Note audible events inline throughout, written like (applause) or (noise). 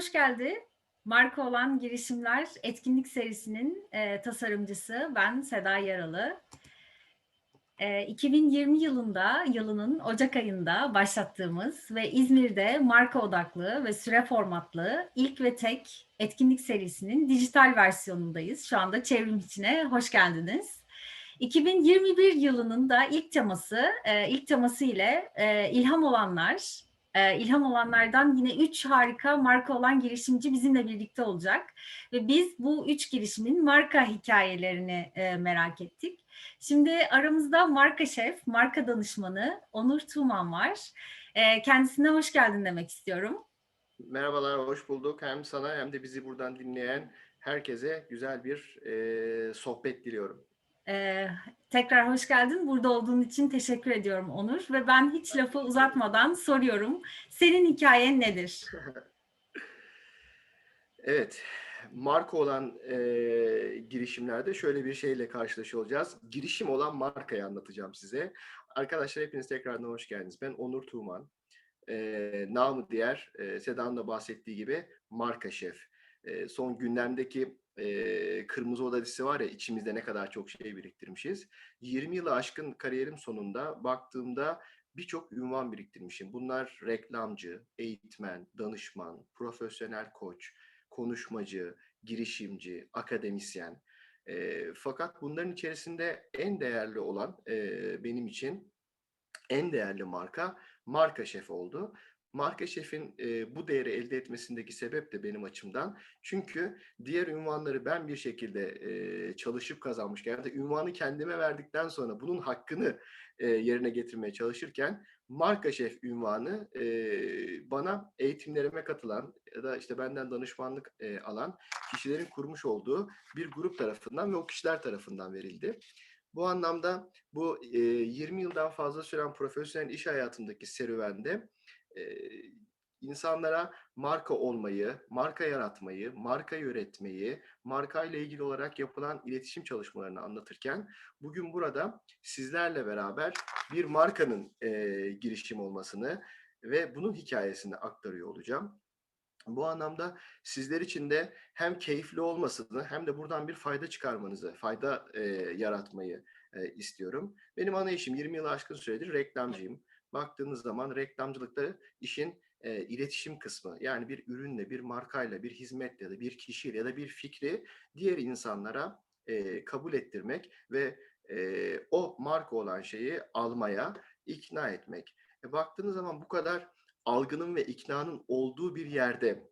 Hoş geldi. Marka olan girişimler etkinlik serisinin e, tasarımcısı ben Seda Yaralı. E, 2020 yılında, yılının Ocak ayında başlattığımız ve İzmir'de marka odaklı ve süre formatlı ilk ve tek etkinlik serisinin dijital versiyonundayız. Şu anda çevrim içine hoş geldiniz. 2021 yılının da ilk teması, e, ilk teması ile e, ilham olanlar, e, ilham olanlardan yine üç harika marka olan girişimci bizimle birlikte olacak. Ve biz bu üç girişimin marka hikayelerini e, merak ettik. Şimdi aramızda marka şef, marka danışmanı Onur Tuğman var. E, kendisine hoş geldin demek istiyorum. Merhabalar, hoş bulduk. Hem sana hem de bizi buradan dinleyen herkese güzel bir e, sohbet diliyorum. Ee, tekrar hoş geldin. Burada olduğun için teşekkür ediyorum Onur. Ve ben hiç lafı uzatmadan soruyorum. Senin hikayen nedir? (laughs) evet, marka olan e, girişimlerde şöyle bir şeyle karşılaşıyor olacağız. Girişim olan markayı anlatacağım size. Arkadaşlar hepiniz tekrardan hoş geldiniz. Ben Onur Tuğman. E, namı diğer, e, Seda'nın da bahsettiği gibi marka şef. E, son gündemdeki e, Kırmızı Oda var ya içimizde ne kadar çok şey biriktirmişiz. 20 yılı aşkın kariyerim sonunda baktığımda birçok ünvan biriktirmişim. Bunlar reklamcı, eğitmen, danışman, profesyonel koç, konuşmacı, girişimci, akademisyen. E, fakat bunların içerisinde en değerli olan e, benim için en değerli marka marka şef oldu. Marka şefin e, bu değeri elde etmesindeki sebep de benim açımdan. Çünkü diğer ünvanları ben bir şekilde e, çalışıp kazanmışken ya da ünvanı kendime verdikten sonra bunun hakkını e, yerine getirmeye çalışırken marka şef ünvanı e, bana eğitimlerime katılan ya da işte benden danışmanlık e, alan kişilerin kurmuş olduğu bir grup tarafından ve o kişiler tarafından verildi. Bu anlamda bu e, 20 yıldan fazla süren profesyonel iş hayatındaki serüvende e, insanlara marka olmayı, marka yaratmayı, marka üretmeyi, marka ile ilgili olarak yapılan iletişim çalışmalarını anlatırken bugün burada sizlerle beraber bir markanın e, girişim olmasını ve bunun hikayesini aktarıyor olacağım. Bu anlamda sizler için de hem keyifli olmasını hem de buradan bir fayda çıkarmanızı, fayda e, yaratmayı e, istiyorum. Benim ana işim 20 yıl aşkın süredir reklamcıyım baktığınız zaman reklamcılıkta işin e, iletişim kısmı yani bir ürünle, bir markayla, bir hizmetle ya da bir kişiyle ya da bir fikri diğer insanlara e, kabul ettirmek ve e, o marka olan şeyi almaya ikna etmek. E, baktığınız zaman bu kadar algının ve iknanın olduğu bir yerde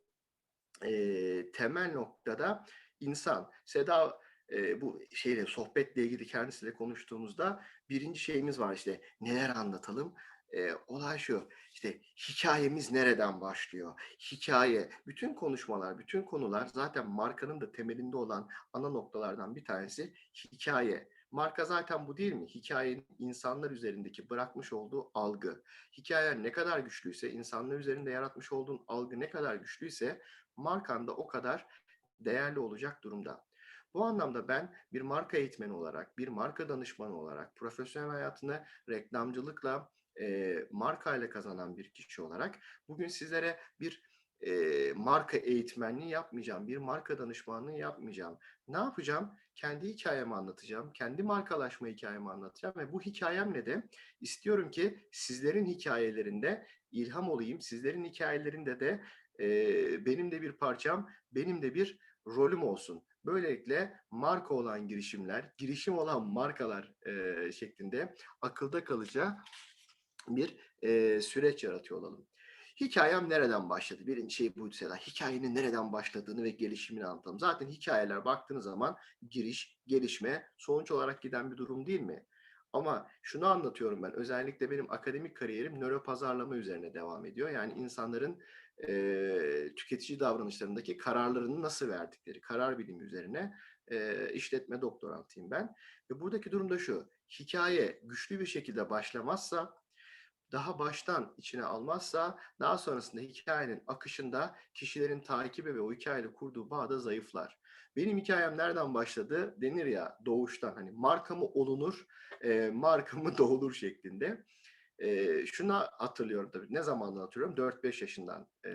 e, temel noktada insan. Seda e, bu şeyle sohbetle ilgili kendisiyle konuştuğumuzda birinci şeyimiz var işte neler anlatalım e, olay şu işte hikayemiz nereden başlıyor? Hikaye, bütün konuşmalar, bütün konular zaten markanın da temelinde olan ana noktalardan bir tanesi hikaye. Marka zaten bu değil mi? Hikayenin insanlar üzerindeki bırakmış olduğu algı. Hikayen ne kadar güçlüyse, insanlar üzerinde yaratmış olduğun algı ne kadar güçlüyse markan da o kadar değerli olacak durumda. Bu anlamda ben bir marka eğitmeni olarak, bir marka danışmanı olarak, profesyonel hayatını reklamcılıkla, e, marka ile kazanan bir kişi olarak bugün sizlere bir e, marka eğitmenliği yapmayacağım, bir marka danışmanlığı yapmayacağım. Ne yapacağım? Kendi hikayemi anlatacağım, kendi markalaşma hikayemi anlatacağım ve bu hikayemle de istiyorum ki sizlerin hikayelerinde ilham olayım, sizlerin hikayelerinde de e, benim de bir parçam, benim de bir rolüm olsun. Böylelikle marka olan girişimler, girişim olan markalar e, şeklinde akılda kalıcı bir e, süreç yaratıyor olalım. Hikayem nereden başladı? Birinci şey buydu Seda. Hikayenin nereden başladığını ve gelişimini anlatalım. Zaten hikayeler baktığınız zaman giriş, gelişme, sonuç olarak giden bir durum değil mi? Ama şunu anlatıyorum ben. Özellikle benim akademik kariyerim nöro pazarlama üzerine devam ediyor. Yani insanların e, tüketici davranışlarındaki kararlarını nasıl verdikleri, karar bilimi üzerine e, işletme doktorantıyım ben. Ve buradaki durum da şu. Hikaye güçlü bir şekilde başlamazsa daha baştan içine almazsa daha sonrasında hikayenin akışında kişilerin takibi ve o hikayeyle kurduğu bağ da zayıflar. Benim hikayem nereden başladı? Denir ya doğuştan hani markamı olunur, e, markamı (laughs) doğulur şeklinde. e, şunu hatırlıyorum tabii. Ne zamandan hatırlıyorum? 4-5 yaşından e,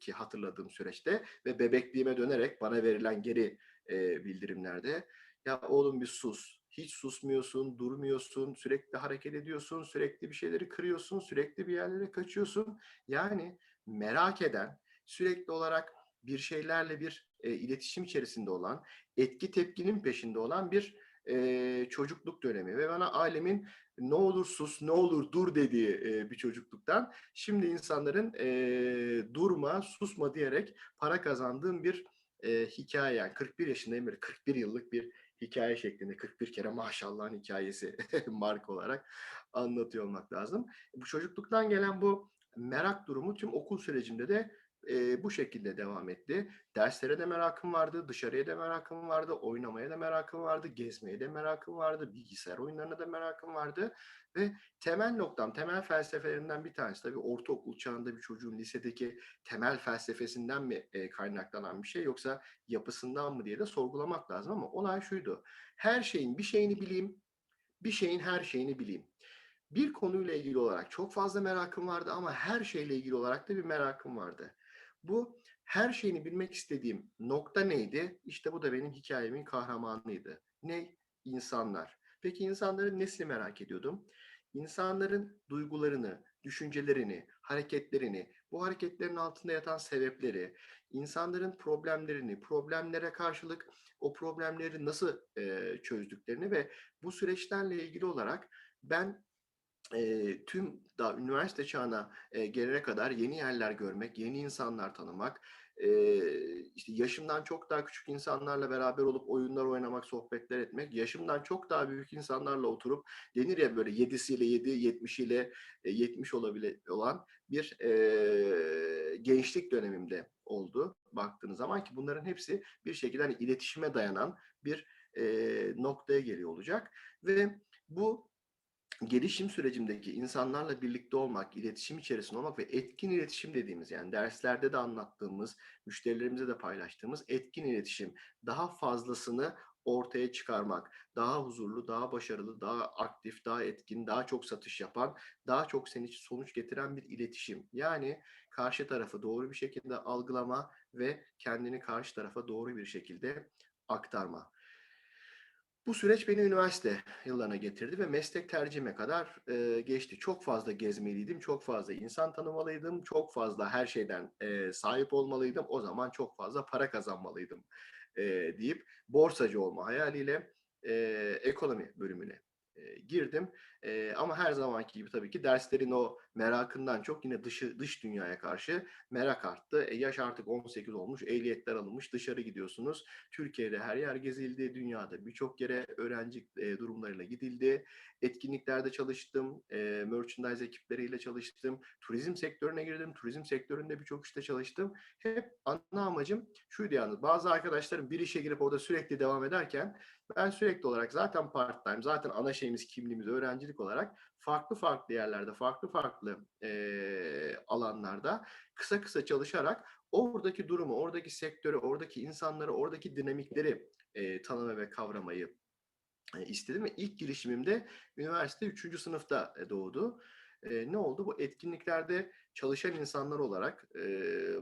ki hatırladığım süreçte ve bebekliğime dönerek bana verilen geri e, bildirimlerde ya oğlum bir sus. Hiç susmuyorsun, durmuyorsun, sürekli hareket ediyorsun, sürekli bir şeyleri kırıyorsun, sürekli bir yerlere kaçıyorsun. Yani merak eden, sürekli olarak bir şeylerle bir e, iletişim içerisinde olan, etki tepkinin peşinde olan bir e, çocukluk dönemi ve bana ailemin ne olur sus, ne olur dur dediği e, bir çocukluktan şimdi insanların e, durma, susma diyerek para kazandığım bir e, hikaye yani 41 yaşındayım bir 41 yıllık bir hikaye şeklinde 41 kere maşallahın hikayesi (laughs) marka olarak anlatıyor olmak lazım. Bu çocukluktan gelen bu merak durumu tüm okul sürecimde de e, bu şekilde devam etti. Derslere de merakım vardı, dışarıya da merakım vardı, oynamaya da merakım vardı, gezmeye de merakım vardı, bilgisayar oyunlarına da merakım vardı. Ve temel noktam, temel felsefelerinden bir tanesi tabii ortaokul çağında bir çocuğun lisedeki temel felsefesinden mi e, kaynaklanan bir şey yoksa yapısından mı diye de sorgulamak lazım ama olay şuydu. Her şeyin bir şeyini bileyim, bir şeyin her şeyini bileyim. Bir konuyla ilgili olarak çok fazla merakım vardı ama her şeyle ilgili olarak da bir merakım vardı. Bu her şeyini bilmek istediğim nokta neydi? İşte bu da benim hikayemin kahramanıydı. Ne? İnsanlar. Peki insanların nesini merak ediyordum? İnsanların duygularını, düşüncelerini, hareketlerini, bu hareketlerin altında yatan sebepleri, insanların problemlerini, problemlere karşılık o problemleri nasıl e, çözdüklerini ve bu süreçlerle ilgili olarak ben e, tüm daha üniversite çağına e, gelene kadar yeni yerler görmek, yeni insanlar tanımak, e, işte yaşımdan çok daha küçük insanlarla beraber olup oyunlar oynamak, sohbetler etmek, yaşımdan çok daha büyük insanlarla oturup denir ya böyle yedisiyle yedi, yetmişiyle yetmiş olabile olan bir e, gençlik dönemimde oldu baktığınız zaman ki bunların hepsi bir şekilde hani iletişime dayanan bir e, noktaya geliyor olacak ve bu gelişim sürecimdeki insanlarla birlikte olmak, iletişim içerisinde olmak ve etkin iletişim dediğimiz yani derslerde de anlattığımız, müşterilerimize de paylaştığımız etkin iletişim daha fazlasını ortaya çıkarmak, daha huzurlu, daha başarılı, daha aktif, daha etkin, daha çok satış yapan, daha çok senin sonuç getiren bir iletişim. Yani karşı tarafı doğru bir şekilde algılama ve kendini karşı tarafa doğru bir şekilde aktarma. Bu süreç beni üniversite yıllarına getirdi ve meslek tercihime kadar e, geçti. Çok fazla gezmeliydim, çok fazla insan tanımalıydım, çok fazla her şeyden e, sahip olmalıydım. O zaman çok fazla para kazanmalıydım e, deyip borsacı olma hayaliyle e, ekonomi bölümüne e, girdim. E, ama her zamanki gibi tabii ki derslerin o merakından çok yine dışı, dış dünyaya karşı merak arttı. E, yaş artık 18 olmuş, ehliyetler alınmış, dışarı gidiyorsunuz. Türkiye'de her yer gezildi, dünyada birçok yere öğrenci e, durumlarıyla gidildi. Etkinliklerde çalıştım, e, merchandise ekipleriyle çalıştım, turizm sektörüne girdim, turizm sektöründe birçok işte çalıştım. Hep ana amacım şuydu yalnız, bazı arkadaşlarım bir işe girip orada sürekli devam ederken ben sürekli olarak zaten part time, zaten ana şeyimiz kimliğimiz öğrencilik olarak farklı farklı yerlerde, farklı farklı e, alanlarda kısa kısa çalışarak oradaki durumu, oradaki sektörü, oradaki insanları, oradaki dinamikleri e, tanıma ve kavramayı e, istedim ve ilk girişimimde üniversite 3. sınıfta doğdu. E, ne oldu? Bu etkinliklerde çalışan insanlar olarak e,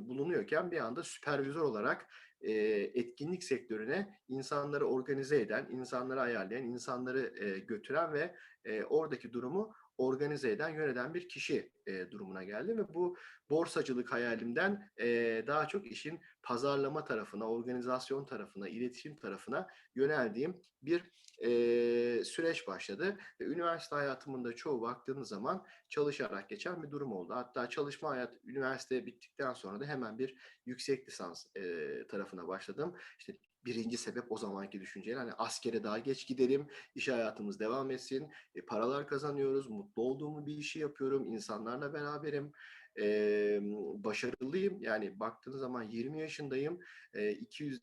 bulunuyorken bir anda süpervizör olarak e, etkinlik sektörüne insanları organize eden, insanları ayarlayan, insanları e, götüren ve e, oradaki durumu organize eden, yöneten bir kişi e, durumuna geldim ve bu borsacılık hayalimden e, daha çok işin pazarlama tarafına, organizasyon tarafına, iletişim tarafına yöneldiğim bir e, süreç başladı. Ve üniversite hayatımın da çoğu baktığınız zaman çalışarak geçen bir durum oldu. Hatta çalışma hayat üniversite bittikten sonra da hemen bir yüksek lisans e, tarafına başladım. İşte birinci sebep o zamanki düşünceler. Hani askere daha geç gidelim, iş hayatımız devam etsin, e, paralar kazanıyoruz, mutlu olduğumu bir işi yapıyorum, insanlarla beraberim, e, başarılıyım. Yani baktığınız zaman 20 yaşındayım, e, 200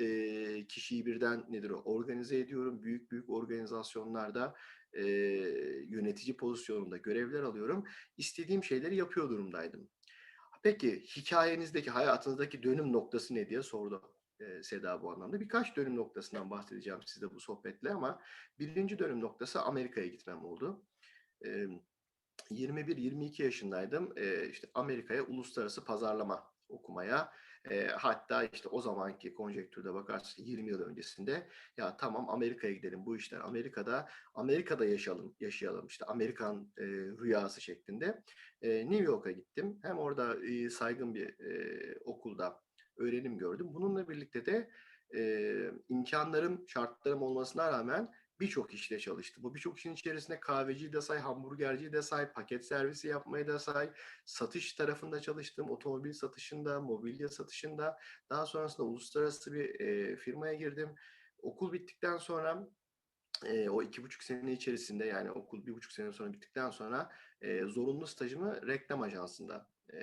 e, kişiyi birden nedir o organize ediyorum, büyük büyük organizasyonlarda e, yönetici pozisyonunda görevler alıyorum. İstediğim şeyleri yapıyor durumdaydım. Peki hikayenizdeki, hayatınızdaki dönüm noktası ne diye sordu e, Seda bu anlamda. Birkaç dönüm noktasından bahsedeceğim size bu sohbetle ama birinci dönüm noktası Amerika'ya gitmem oldu. E, 21-22 yaşındaydım. Eee, işte Amerika'ya uluslararası pazarlama okumaya. Hatta işte o zamanki konjektürde bakarsın 20 yıl öncesinde ya tamam Amerika'ya gidelim bu işler Amerika'da Amerika'da yaşayalım yaşayalım işte Amerikan eee, rüyası şeklinde. Eee, New York'a gittim. Hem orada eee, saygın bir eee, okulda öğrenim gördüm. Bununla birlikte de eee imkanlarım, şartlarım olmasına rağmen birçok işte çalıştım. Bu birçok işin içerisinde kahveciyi de say, hamburgerciyi de say, paket servisi yapmayı da say, satış tarafında çalıştım, otomobil satışında, mobilya satışında. Daha sonrasında uluslararası bir e, firmaya girdim. Okul bittikten sonra e, o iki buçuk sene içerisinde yani okul bir buçuk sene sonra bittikten sonra e, zorunlu stajımı reklam ajansında e,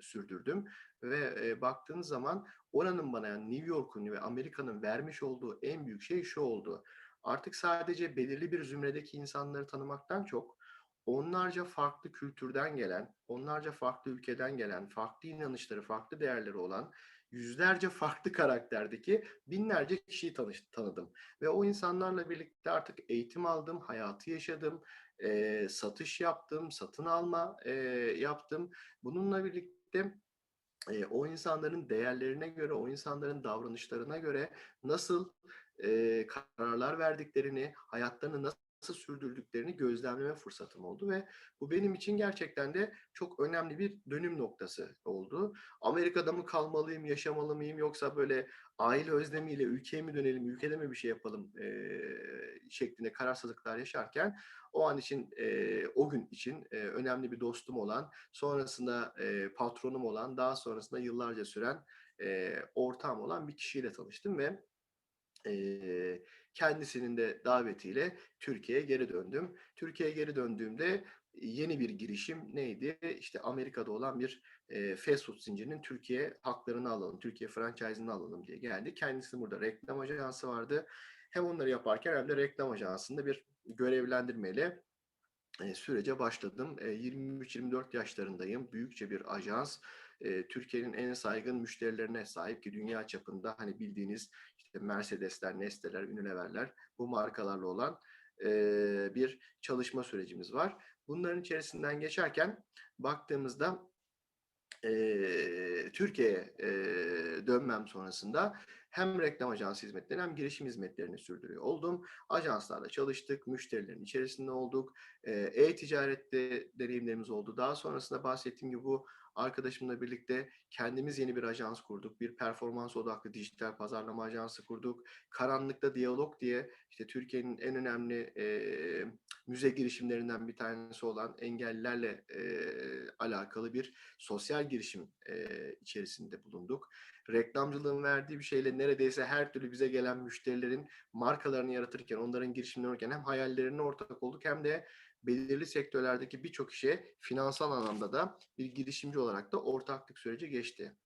sürdürdüm. Ve e, baktığınız zaman oranın bana yani New York'un ve Amerika'nın vermiş olduğu en büyük şey şu oldu. Artık sadece belirli bir zümredeki insanları tanımaktan çok onlarca farklı kültürden gelen, onlarca farklı ülkeden gelen, farklı inanışları, farklı değerleri olan yüzlerce farklı karakterdeki binlerce kişiyi tanış, tanıdım. Ve o insanlarla birlikte artık eğitim aldım, hayatı yaşadım, e, satış yaptım, satın alma e, yaptım. Bununla birlikte e, o insanların değerlerine göre, o insanların davranışlarına göre nasıl e, kararlar verdiklerini, hayatlarını nasıl sürdürdüklerini gözlemleme fırsatım oldu ve bu benim için gerçekten de çok önemli bir dönüm noktası oldu. Amerika'da mı kalmalıyım, yaşamalı mıyım yoksa böyle aile özlemiyle ülkeye mi dönelim, ülkede mi bir şey yapalım e, şeklinde kararsızlıklar yaşarken o an için, e, o gün için e, önemli bir dostum olan, sonrasında e, patronum olan, daha sonrasında yıllarca süren e, ortağım olan bir kişiyle tanıştım ve e, kendisinin de davetiyle Türkiye'ye geri döndüm. Türkiye'ye geri döndüğümde yeni bir girişim neydi? İşte Amerika'da olan bir e, fast food zincirinin Türkiye haklarını alalım, Türkiye franchise'ını alalım diye geldi. Kendisi burada reklam ajansı vardı. Hem onları yaparken hem de reklam ajansında bir görevlendirmeyle e, sürece başladım. E, 23-24 yaşlarındayım. Büyükçe bir ajans. E, Türkiye'nin en saygın müşterilerine sahip ki dünya çapında hani bildiğiniz işte Mercedesler, Neste'ler, Unilever'ler bu markalarla olan e, bir çalışma sürecimiz var. Bunların içerisinden geçerken baktığımızda e, Türkiye'ye e, dönmem sonrasında hem reklam ajansı hizmetlerini hem girişim hizmetlerini sürdürüyor oldum. Ajanslarla çalıştık, müşterilerin içerisinde olduk. E, E-ticarette deneyimlerimiz oldu. Daha sonrasında bahsettiğim gibi bu arkadaşımla birlikte kendimiz yeni bir ajans kurduk. Bir performans odaklı dijital pazarlama ajansı kurduk. Karanlıkta Diyalog diye işte Türkiye'nin en önemli e, müze girişimlerinden bir tanesi olan engellilerle e, alakalı bir sosyal girişim e, içerisinde bulunduk. Reklamcılığın verdiği bir şeyle neredeyse her türlü bize gelen müşterilerin markalarını yaratırken, onların girişimlerini olurken hem hayallerine ortak olduk hem de belirli sektörlerdeki birçok işe finansal anlamda da bir girişimci olarak da ortaklık süreci geçti.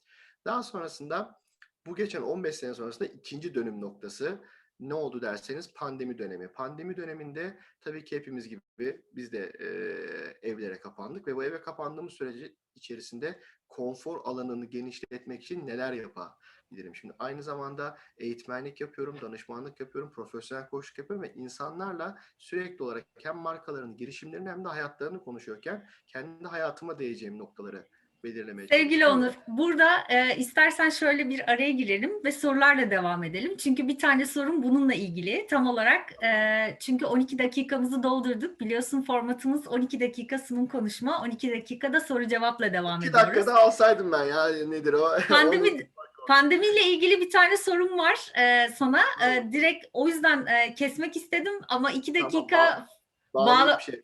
Daha sonrasında bu geçen 15 sene sonrasında ikinci dönüm noktası ne oldu derseniz pandemi dönemi. Pandemi döneminde tabii ki hepimiz gibi biz de e, evlere kapandık ve bu eve kapandığımız süreci içerisinde konfor alanını genişletmek için neler yapabilirim? Şimdi aynı zamanda eğitmenlik yapıyorum, danışmanlık yapıyorum, profesyonel koçluk yapıyorum ve insanlarla sürekli olarak hem markaların girişimlerini hem de hayatlarını konuşuyorken kendi hayatıma değeceğim noktaları belirlemeye Sevgili. Onur, burada e, istersen şöyle bir araya girelim ve sorularla devam edelim. Çünkü bir tane sorum bununla ilgili. Tam olarak e, çünkü 12 dakikamızı doldurduk. Biliyorsun formatımız 12 dakika sunum konuşma, 12 dakikada soru cevapla devam İki ediyoruz. dakikada alsaydım ben ya nedir o? (laughs) Pandemi pandemiyle ilgili bir tane sorum var e, sana. E, direkt o yüzden e, kesmek istedim ama iki Tamam, dakika Bağlayıp bağla- bir şey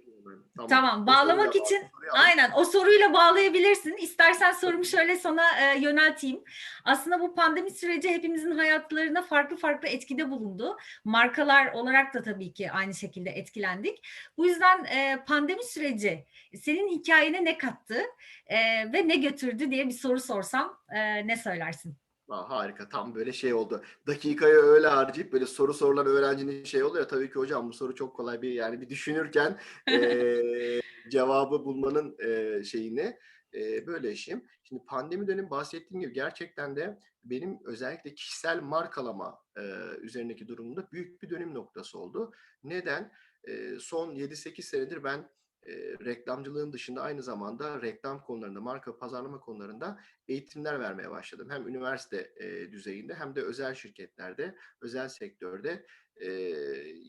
Tamam, O bağlamak için-. Aynen o soruyla bağlayabilirsin. İstersen sorumu şöyle sana e, yönelteyim. Aslında bu pandemi süreci hepimizin hayatlarına farklı farklı etkide bulundu. Markalar olarak da tabii ki aynı şekilde etkilendik. Bu yüzden e, pandemi süreci senin hikayene ne kattı e, ve ne götürdü diye bir soru sorsam e, ne söylersin? Aa, harika tam böyle şey oldu. Dakikayı öyle harcayıp böyle soru sorulan öğrencinin şey oluyor. Tabii ki hocam bu soru çok kolay bir yani bir düşünürken (laughs) eee, cevabı bulmanın eee, şeyini eee, böyle işim. Şimdi pandemi dönemi bahsettiğim gibi gerçekten de benim özellikle kişisel markalama eee, üzerindeki durumunda büyük bir dönüm noktası oldu. Neden? Eee, son 7-8 senedir ben e, reklamcılığın dışında aynı zamanda reklam konularında, marka pazarlama konularında eğitimler vermeye başladım. Hem üniversite düzeyinde hem de özel şirketlerde, özel sektörde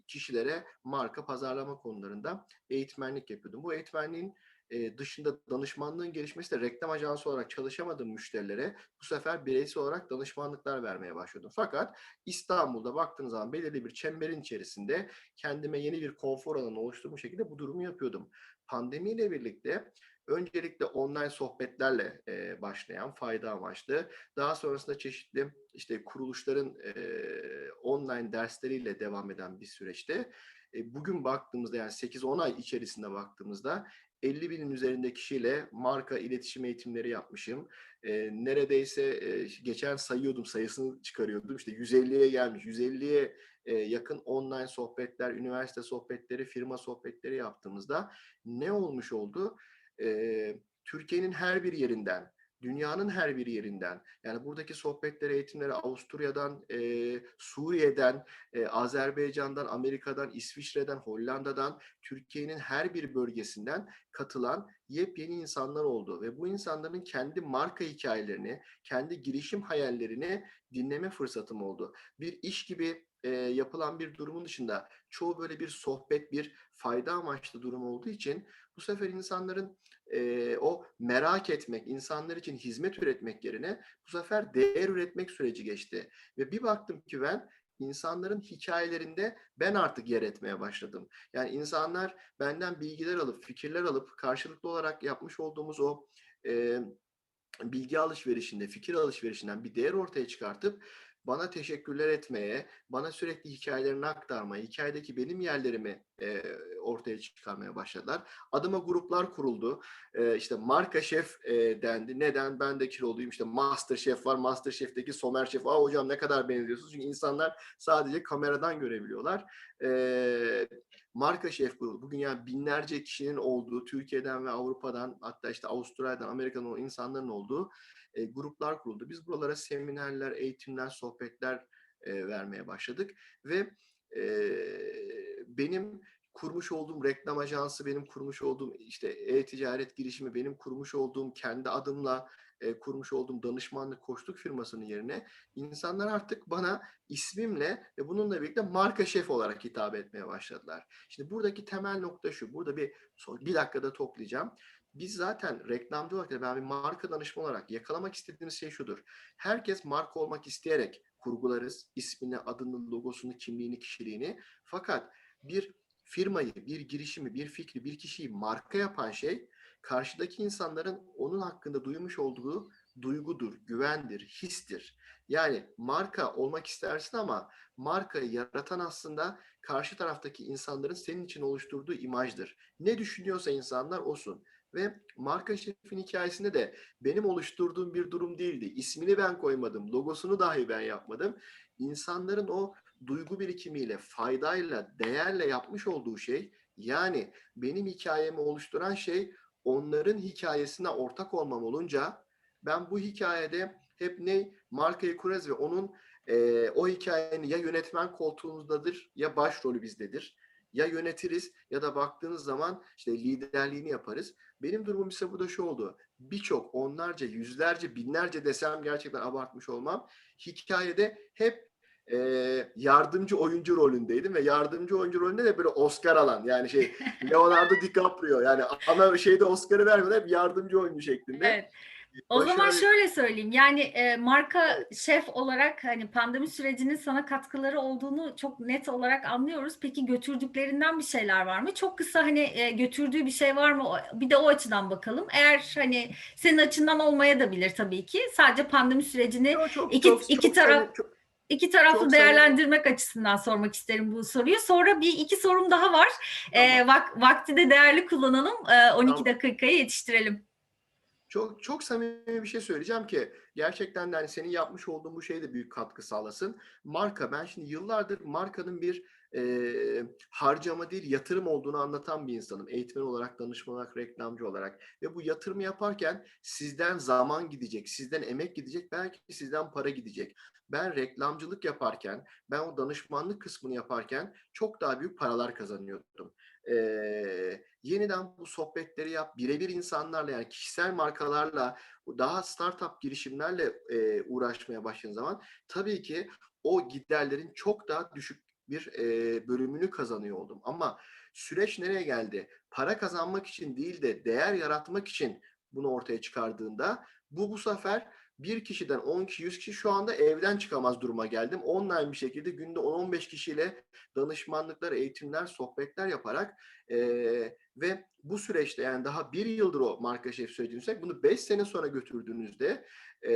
kişilere marka pazarlama konularında eğitmenlik yapıyordum. Bu eğitmenliğin dışında danışmanlığın gelişmesi de reklam ajansı olarak çalışamadığım müşterilere bu sefer bireysel olarak danışmanlıklar vermeye başladım. Fakat İstanbul'da baktığınız zaman belirli bir çemberin içerisinde kendime yeni bir konfor alanı oluşturmuş şekilde bu durumu yapıyordum. Pandemiyle birlikte öncelikle online sohbetlerle başlayan fayda amaçlı, daha sonrasında çeşitli işte kuruluşların online dersleriyle devam eden bir süreçte bugün baktığımızda yani 8-10 ay içerisinde baktığımızda 50 binin üzerinde kişiyle marka iletişim eğitimleri yapmışım. E, neredeyse e, geçen sayıyordum sayısını çıkarıyordum. İşte 150'ye gelmiş. 150'ye e, yakın online sohbetler, üniversite sohbetleri, firma sohbetleri yaptığımızda ne olmuş oldu? E, Türkiye'nin her bir yerinden, dünyanın her bir yerinden, yani buradaki sohbetlere, eğitimlere Avusturya'dan, e, Suriye'den, e, Azerbaycan'dan, Amerika'dan, İsviçre'den, Hollanda'dan, Türkiye'nin her bir bölgesinden katılan yepyeni insanlar oldu ve bu insanların kendi marka hikayelerini, kendi girişim hayallerini dinleme fırsatım oldu. Bir iş gibi e, yapılan bir durumun dışında çoğu böyle bir sohbet, bir fayda amaçlı durum olduğu için bu sefer insanların e, o merak etmek, insanlar için hizmet üretmek yerine bu sefer değer üretmek süreci geçti. Ve bir baktım ki ben insanların hikayelerinde ben artık yer etmeye başladım. Yani insanlar benden bilgiler alıp, fikirler alıp karşılıklı olarak yapmış olduğumuz o e, bilgi alışverişinde, fikir alışverişinden bir değer ortaya çıkartıp bana teşekkürler etmeye, bana sürekli hikayelerini aktarmaya, hikayedeki benim yerlerimi e, ortaya çıkarmaya başladılar. Adıma gruplar kuruldu. E, işte marka şef e, dendi. Neden? Ben de kiloluyum. İşte master şef var. Master şefteki Somer şef. Aa hocam ne kadar benziyorsunuz. Çünkü insanlar sadece kameradan görebiliyorlar. E, marka şef grubu. Bugün yani binlerce kişinin olduğu, Türkiye'den ve Avrupa'dan hatta işte Avustralya'dan, Amerika'dan insanların olduğu e, gruplar kuruldu. Biz buralara seminerler, eğitimler, sohbetler e, vermeye başladık ve e, benim kurmuş olduğum reklam ajansı, benim kurmuş olduğum işte e-ticaret girişimi, benim kurmuş olduğum kendi adımla e, kurmuş olduğum danışmanlık koçluk firmasının yerine insanlar artık bana ismimle ve bununla birlikte marka şef olarak hitap etmeye başladılar. Şimdi buradaki temel nokta şu. Burada bir bir dakikada toplayacağım. Biz zaten reklamcı olarak ben bir marka danışma olarak yakalamak istediğimiz şey şudur. Herkes marka olmak isteyerek kurgularız. ismini, adını, logosunu, kimliğini, kişiliğini. Fakat bir firmayı, bir girişimi, bir fikri, bir kişiyi marka yapan şey karşıdaki insanların onun hakkında duymuş olduğu duygudur, güvendir, histir. Yani marka olmak istersin ama markayı yaratan aslında karşı taraftaki insanların senin için oluşturduğu imajdır. Ne düşünüyorsa insanlar olsun. Ve marka şefin hikayesinde de benim oluşturduğum bir durum değildi. İsmini ben koymadım, logosunu dahi ben yapmadım. İnsanların o duygu birikimiyle, faydayla, değerle yapmış olduğu şey yani benim hikayemi oluşturan şey onların hikayesine ortak olmam olunca ben bu hikayede hep ne markayı kurarız ve onun e, o hikayenin ya yönetmen koltuğumuzdadır ya başrolü bizdedir. Ya yönetiriz ya da baktığınız zaman işte liderliğini yaparız. Benim durumum ise burada şu oldu. Birçok onlarca, yüzlerce, binlerce desem gerçekten abartmış olmam. Hikayede hep e, yardımcı oyuncu rolündeydim ve yardımcı oyuncu rolünde de böyle Oscar alan yani şey Leonardo DiCaprio yani ana şeyde Oscar'ı vermeden hep yardımcı oyuncu şeklinde. Evet. O Başarılı- zaman şöyle söyleyeyim yani e, marka şef olarak hani pandemi sürecinin sana katkıları olduğunu çok net olarak anlıyoruz. Peki götürdüklerinden bir şeyler var mı? Çok kısa hani e, götürdüğü bir şey var mı? Bir de o açıdan bakalım. Eğer hani senin açından olmaya da bilir tabii ki. Sadece pandemi sürecini Çok- çok- iki- çok- iki çok taraf- samimi- çok- iki taraflı Çok değerlendirmek açısından sormak isterim bu soruyu. Sonra bir iki sorum daha var. E, vak- vakti de değerli kullanalım. E, 12 Tamam. dakikayı yetiştirelim. Çok çok samimi bir şey söyleyeceğim ki gerçekten de hani senin yapmış olduğun bu şey de büyük katkı sağlasın. Marka ben şimdi yıllardır markanın bir e, harcama değil yatırım olduğunu anlatan bir insanım. Eğitmen olarak, danışman olarak, reklamcı olarak ve bu yatırımı yaparken sizden zaman gidecek, sizden emek gidecek, belki sizden para gidecek. Ben reklamcılık yaparken, ben o danışmanlık kısmını yaparken çok daha büyük paralar kazanıyordum. Ee, yeniden bu sohbetleri yap. Birebir insanlarla yani kişisel markalarla daha startup girişimlerle e, uğraşmaya başladığın zaman tabii ki o giderlerin çok daha düşük bir e, bölümünü kazanıyor oldum. Ama süreç nereye geldi? Para kazanmak için değil de değer yaratmak için bunu ortaya çıkardığında bu bu sefer bir kişiden 10 kişi, 100 kişi şu anda evden çıkamaz duruma geldim. Online bir şekilde günde 10-15 kişiyle danışmanlıklar, eğitimler, sohbetler yaparak e, ve bu süreçte yani daha bir yıldır o marka şef sürecini bunu 5 sene sonra götürdüğünüzde e,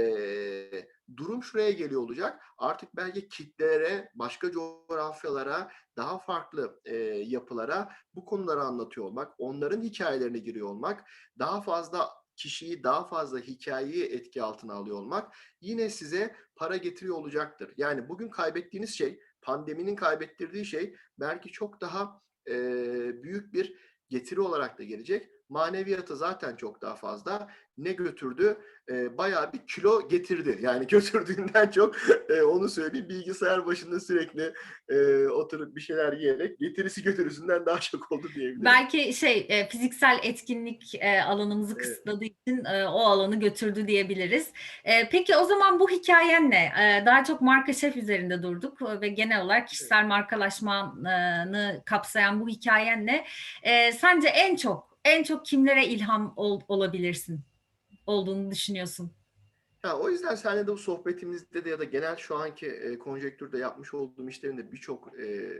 durum şuraya geliyor olacak. Artık belki kitlere, başka coğrafyalara, daha farklı e, yapılara bu konuları anlatıyor olmak, onların hikayelerine giriyor olmak, daha fazla kişiyi daha fazla hikayeyi etki altına alıyor olmak yine size para getiriyor olacaktır. Yani bugün kaybettiğiniz şey, pandeminin kaybettirdiği şey belki çok daha e, büyük bir getiri olarak da gelecek. Maneviyatı zaten çok daha fazla. Ne götürdü? E, bayağı bir kilo getirdi. Yani (laughs) götürdüğünden çok e, onu söyleyeyim. Bilgisayar başında sürekli e, oturup bir şeyler yiyerek getirisi götürüsünden daha çok oldu diyebilirim. Belki şey e, fiziksel etkinlik e, alanımızı Evet. kısıtladığı için e, o alanı götürdü diyebiliriz. E, peki o zaman bu hikayen ne? E, daha çok marka şef üzerinde durduk e, ve genel olarak kişisel markalaşmanı kapsayan bu hikayen ne? E, sence en çok en çok kimlere ilham ol- olabilirsin olduğunu düşünüyorsun? Ya, o yüzden seninle de bu sohbetimizde de ya da genel şu anki e, konjektürde yapmış olduğum işlerin de birçok e,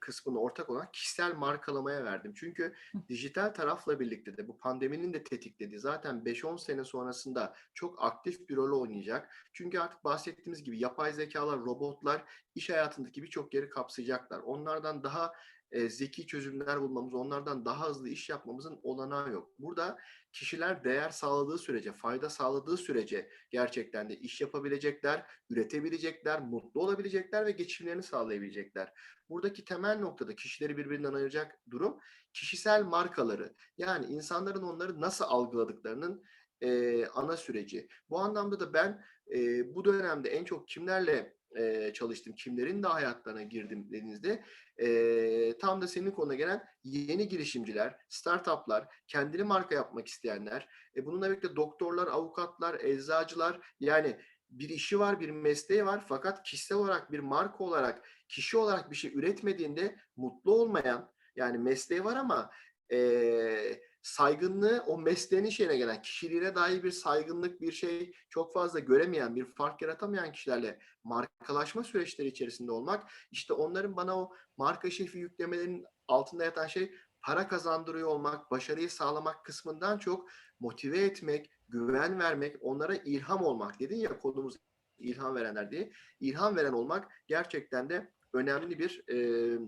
kısmını ortak olan kişisel markalamaya verdim. Çünkü dijital tarafla birlikte de bu pandeminin de tetiklediği zaten 5-10 sene sonrasında çok aktif bir rol oynayacak. Çünkü artık bahsettiğimiz gibi yapay zekalar, robotlar iş hayatındaki birçok yeri kapsayacaklar. Onlardan daha e, zeki çözümler bulmamız, onlardan daha hızlı iş yapmamızın olanağı yok. Burada kişiler değer sağladığı sürece, fayda sağladığı sürece gerçekten de iş yapabilecekler, üretebilecekler, mutlu olabilecekler ve geçimlerini sağlayabilecekler. Buradaki temel noktada kişileri birbirinden ayıracak durum kişisel markaları. Yani insanların onları nasıl algıladıklarının e, ana süreci. Bu anlamda da ben e, bu dönemde en çok kimlerle e, çalıştım, kimlerin de hayatlarına girdim dediğinizde e, tam da senin konuna gelen yeni girişimciler, startuplar, kendini marka yapmak isteyenler, e, bununla birlikte doktorlar, avukatlar, eczacılar yani bir işi var, bir mesleği var fakat kişisel olarak bir marka olarak, kişi olarak bir şey üretmediğinde mutlu olmayan yani mesleği var ama e, saygınlığı o mesleğinin şeyine gelen kişiliğine dair bir saygınlık bir şey çok fazla göremeyen bir fark yaratamayan kişilerle markalaşma süreçleri içerisinde olmak işte onların bana o marka şefi yüklemelerinin altında yatan şey para kazandırıyor olmak, başarıyı sağlamak kısmından çok motive etmek, güven vermek, onlara ilham olmak. Dedin ya konumuz ilham verenler diye. İlham veren olmak gerçekten de önemli bir e,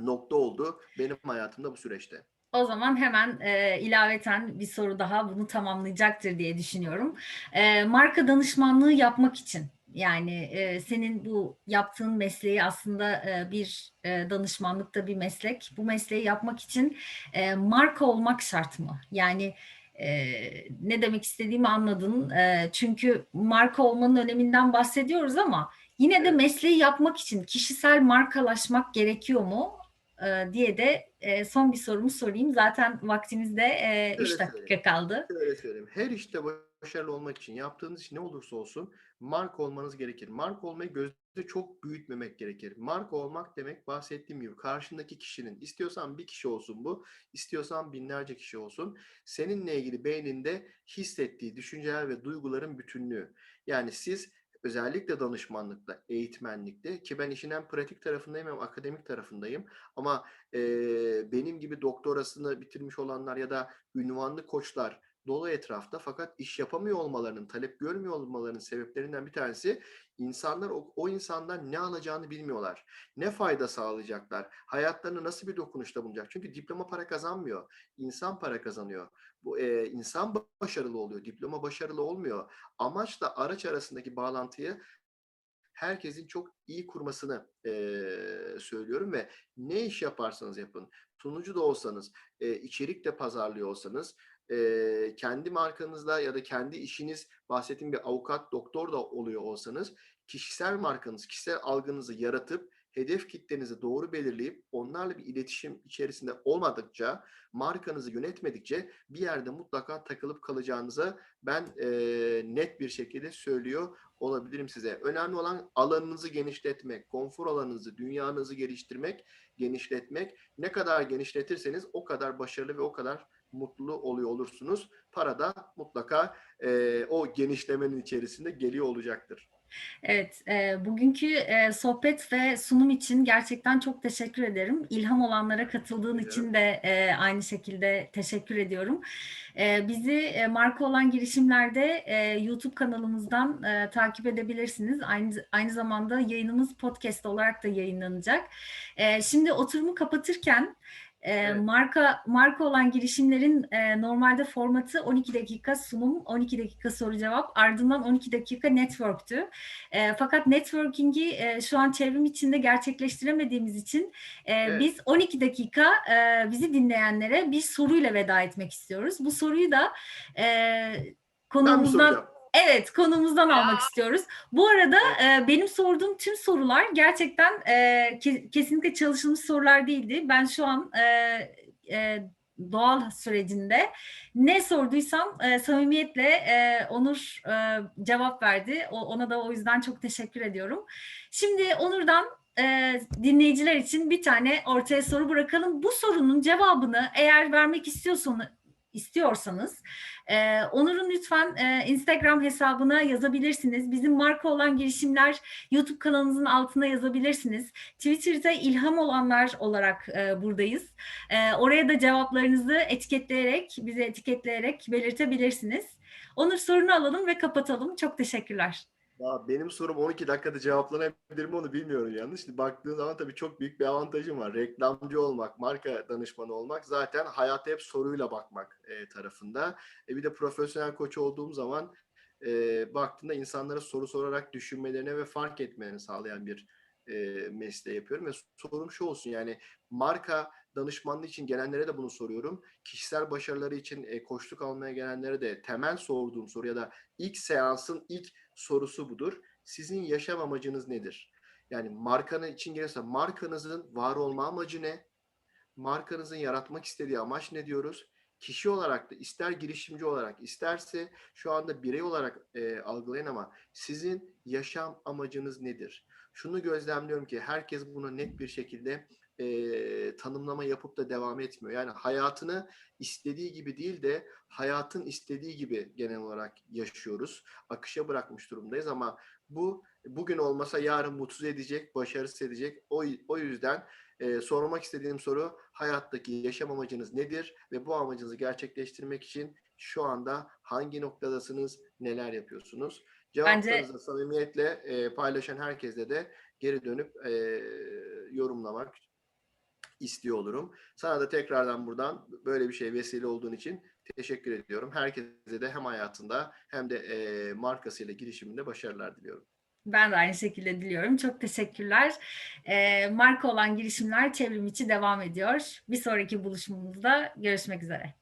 nokta oldu benim hayatımda bu süreçte. O zaman hemen e, ilaveten bir soru daha bunu tamamlayacaktır diye düşünüyorum. E, marka danışmanlığı yapmak için yani e, senin bu yaptığın mesleği aslında e, bir e, danışmanlıkta bir meslek. Bu mesleği yapmak için e, marka olmak şart mı? Yani e, ne demek istediğimi anladın. E, çünkü marka olmanın öneminden bahsediyoruz ama yine de mesleği yapmak için kişisel markalaşmak gerekiyor mu? E, diye de e, son bir sorumu sorayım. Zaten vaktimizde 3 Şöyle dakika söyleyeyim. kaldı. Şöyle söyleyeyim. Her işte başarılı olmak için yaptığınız iş ne olursa olsun marka olmanız gerekir. Marka olmayı gözde çok büyütmemek gerekir. Marka olmak demek bahsettiğim gibi karşındaki kişinin istiyorsan bir kişi olsun bu, istiyorsan binlerce kişi olsun. Seninle ilgili beyninde hissettiği düşünceler ve duyguların bütünlüğü. Yani siz özellikle danışmanlıkta, eğitmenlikte ki ben işin hem pratik tarafındayım hem akademik tarafındayım. Ama e, benim gibi doktorasını bitirmiş olanlar ya da ünvanlı koçlar dolu etrafta fakat iş yapamıyor olmalarının, talep görmüyor olmalarının sebeplerinden bir tanesi insanlar o, o insandan ne alacağını bilmiyorlar. Ne fayda sağlayacaklar? Hayatlarına nasıl bir dokunuşta bulunacak? Çünkü diploma para kazanmıyor. İnsan para kazanıyor. Bu e, insan başarılı oluyor. Diploma başarılı olmuyor. Amaçla araç arasındaki bağlantıyı herkesin çok iyi kurmasını e, söylüyorum ve ne iş yaparsanız yapın, sunucu da olsanız, e, içerik de pazarlıyor olsanız, e, kendi markanızda ya da kendi işiniz bahsettiğim bir avukat, doktor da oluyor olsanız kişisel markanız, kişisel algınızı yaratıp hedef kitlenizi doğru belirleyip onlarla bir iletişim içerisinde olmadıkça, markanızı yönetmedikçe bir yerde mutlaka takılıp kalacağınızı ben e, net bir şekilde söylüyor olabilirim size. Önemli olan alanınızı genişletmek, konfor alanınızı, dünyanızı geliştirmek, genişletmek. Ne kadar genişletirseniz o kadar başarılı ve o kadar mutlu oluyor olursunuz. Para da mutlaka e, o genişlemenin içerisinde geliyor olacaktır. Evet, e, bugünkü e, sohbet ve sunum için gerçekten çok teşekkür ederim. İlham olanlara katıldığın Rica için de e, aynı şekilde teşekkür ediyorum. E, bizi e, marka olan girişimlerde e, YouTube kanalımızdan e, takip edebilirsiniz. Aynı aynı zamanda yayınımız podcast olarak da yayınlanacak. E, şimdi oturumu kapatırken Evet. marka marka olan girişimlerin e, normalde formatı 12 dakika sunum, 12 dakika soru cevap, ardından 12 dakika network'tü. E, fakat networking'i e, şu an çevrim içinde gerçekleştiremediğimiz için e, Evet. biz 12 dakika e, bizi dinleyenlere bir soruyla veda etmek istiyoruz. Bu soruyu da e, Ben mi konuğumuzdan? Evet, konumuzdan almak istiyoruz. Bu arada e, benim sorduğum tüm sorular gerçekten e, ke- kesinlikle çalışılmış sorular değildi. Ben şu an e, e, doğal sürecinde ne sorduysam e, samimiyetle e, Onur e, cevap verdi. O, ona da o yüzden çok teşekkür ediyorum. Şimdi Onur'dan e, dinleyiciler için bir tane ortaya soru bırakalım. Bu sorunun cevabını eğer vermek istiyorsanız istiyorsanız e, Onur'un lütfen e, Instagram hesabına yazabilirsiniz. Bizim marka olan girişimler YouTube kanalımızın altına yazabilirsiniz. Twitter'da ilham olanlar olarak e, buradayız. E, oraya da cevaplarınızı etiketleyerek, bize etiketleyerek belirtebilirsiniz. Onur sorunu alalım ve kapatalım. Çok teşekkürler. Ya benim sorum 12 dakikada cevaplanabilir mi onu bilmiyorum. Şimdi baktığın zaman tabii çok büyük bir avantajım var. Reklamcı olmak, marka danışmanı olmak zaten hayata hep soruyla bakmak e, tarafında. E, bir de profesyonel koç olduğum zaman e, baktığında insanlara soru sorarak düşünmelerine ve fark etmelerini sağlayan bir e, mesleği yapıyorum. Ve sorum şu olsun yani marka danışmanlığı için gelenlere de bunu soruyorum. Kişisel başarıları için e, koçluk almaya gelenlere de temel sorduğum soru ya da ilk seansın ilk sorusu budur. Sizin yaşam amacınız nedir? Yani markanın için gelirse markanızın var olma amacı ne? Markanızın yaratmak istediği amaç ne diyoruz? Kişi olarak da ister girişimci olarak isterse şu anda birey olarak e, algılayın ama sizin yaşam amacınız nedir? Şunu gözlemliyorum ki herkes bunu net bir şekilde e, tanımlama yapıp da devam etmiyor. Yani hayatını istediği gibi değil de hayatın istediği gibi genel olarak yaşıyoruz. Akışa bırakmış durumdayız ama bu bugün olmasa yarın mutsuz edecek, başarısız edecek. O, o yüzden e, sormak istediğim soru hayattaki yaşam amacınız nedir ve bu amacınızı gerçekleştirmek için şu anda hangi noktadasınız, neler yapıyorsunuz? Cevaplarınızı samimiyetle e, paylaşan herkese de geri dönüp e, yorumlamak istiyor olurum. Sana da tekrardan buradan böyle bir şey vesile olduğun için teşekkür ediyorum. Herkese de hem hayatında hem de e, markasıyla girişiminde başarılar diliyorum. Ben de aynı şekilde diliyorum. Çok teşekkürler. E, marka olan girişimler çevrim içi devam ediyor. Bir sonraki buluşmamızda görüşmek üzere.